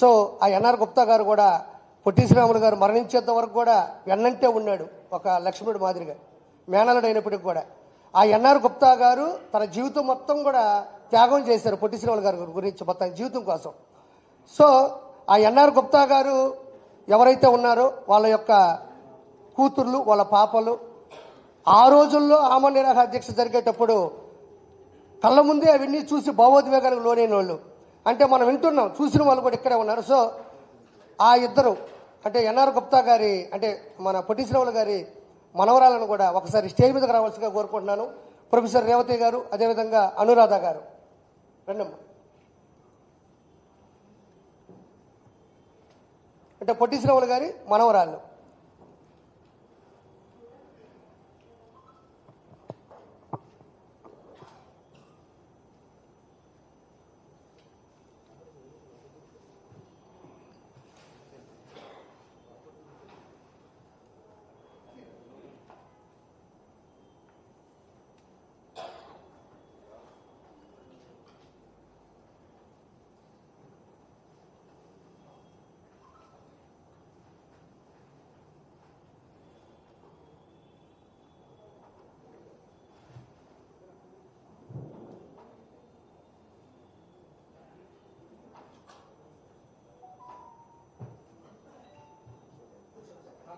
So ఆ NR Gupta గారు కూడా పొట్టి శ్రీరాములు గారు మరణించేంత వరకు కూడా వెన్నంటే ఉన్నాడు ఒక లక్ష్మణుడు మాదిరిగా మేనలుడు అయినప్పటికి కూడా. ఆ ఎన్ఆర్ గుప్తా గారు తన జీవితం మొత్తం కూడా త్యాగం చేశారు పొట్టి శ్రీరాములు గారి గురించి మొత్తం జీవితం కోసం. సో ఆ ఎన్ఆర్ గుప్తా గారు ఎవరైతే ఉన్నారో వాళ్ళ యొక్క కూతుర్లు వాళ్ళ పాపలు ఆ రోజుల్లో ఆమరణ నిరాహార దీక్ష జరిగేటప్పుడు కళ్ళ ముందే అవన్నీ చూసి భావోద్వేగానికి లోనైన వాళ్ళు. అంటే మనం వింటున్నాం చూసిన వాళ్ళు కూడా ఇక్కడే ఉన్నారు. సో ఆ ఇద్దరు అంటే ఎన్ఆర్ గుప్తా గారి అంటే మన పొట్టి గారి మనవరాలను కూడా ఒకసారి స్టేజ్ మీదకి రావాల్సిగా కోరుకుంటున్నాను. ప్రొఫెసర్ రేవతి గారు అదేవిధంగా అనురాధ గారు. రెండమ్మ. అంటే పొట్టి గారి మనవరాళ్ళు.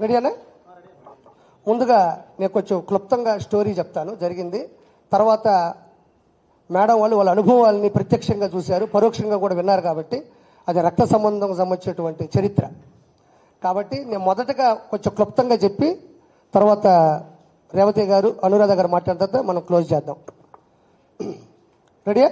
రెడీనా ముందుగా నేను కొంచెం క్లుప్తంగా స్టోరీ చెప్తాను. జరిగింది. తర్వాత మేడం వాళ్ళు వాళ్ళ అనుభవాల్ని ప్రత్యక్షంగా చూశారు. పరోక్షంగా కూడా విన్నారు కాబట్టి అది రక్త సంబంధం సంబంధించినటువంటి చరిత్ర. కాబట్టి నేను మొదటగా కొంచెం క్లుప్తంగా చెప్పి తర్వాత రేవతి గారు అనురాధ గారు మాట్లాడిన తర్వాత మనం క్లోజ్ చేద్దాం. రెడీయా